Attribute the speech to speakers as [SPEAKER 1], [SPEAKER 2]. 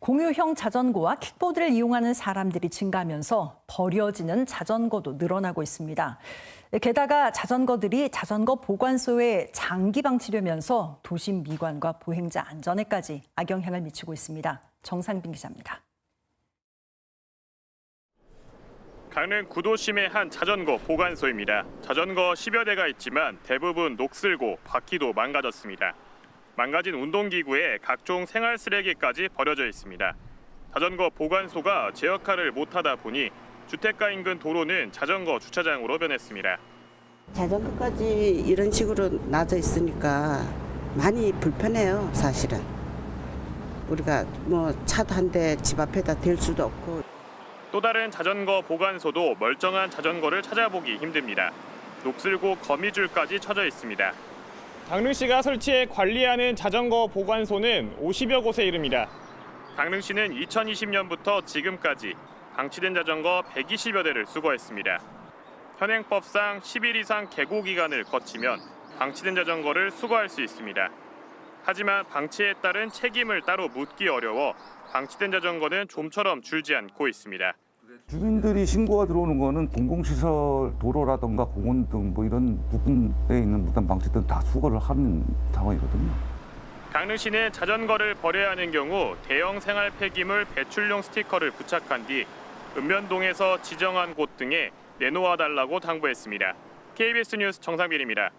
[SPEAKER 1] 공유형 자전거와 킥보드를 이용하는 사람들이 증가하면서 버려지는 자전거도 늘어나고 있습니다. 게다가 자전거들이 자전거 보관소에 장기 방치되면서 도심 미관과 보행자 안전에까지 악영향을 미치고 있습니다. 정상빈 기자입니다.
[SPEAKER 2] 강릉 구도심의 한 자전거 보관소입니다. 자전거 10여 대가 있지만 대부분 녹슬고 바퀴도 망가졌습니다. 망가진 운동기구에 각종 생활 쓰레기까지 버려져 있습니다. 자전거 보관소가 제 역할을 못하다 보니 주택가 인근 도로는 자전거 주차장으로 변했습니다.
[SPEAKER 3] 자전거까지 이런 식으로 놔져 있으니까 많이 불편해요, 사실은. 우리가 뭐 차도 한 대 집 앞에다 댈 수도 없고
[SPEAKER 2] 또 다른 자전거 보관소도 멀쩡한 자전거를 찾아보기 힘듭니다. 녹슬고 거미줄까지 쳐져 있습니다.
[SPEAKER 4] 강릉시가 설치해 관리하는 자전거 보관소는 50여 곳에 이릅니다.
[SPEAKER 2] 강릉시는 2020년부터 지금까지 방치된 자전거 120여 대를 수거했습니다. 현행법상 10일 이상 개고 기간을 거치면 방치된 자전거를 수거할 수 있습니다. 하지만 방치에 따른 책임을 따로 묻기 어려워 방치된 자전거는 좀처럼 줄지 않고 있습니다.
[SPEAKER 5] 주민들이 신고가 들어오는 거는 공공시설 도로라던가 공원 등 뭐 이런 부분에 있는 무단 방치들은 다 수거를 하는 상황이거든요.
[SPEAKER 2] 강릉시는 자전거를 버려야 하는 경우 대형 생활 폐기물 배출용 스티커를 부착한 뒤 읍면동에서 지정한 곳 등에 내놓아 달라고 당부했습니다. KBS 뉴스 정상빈입니다.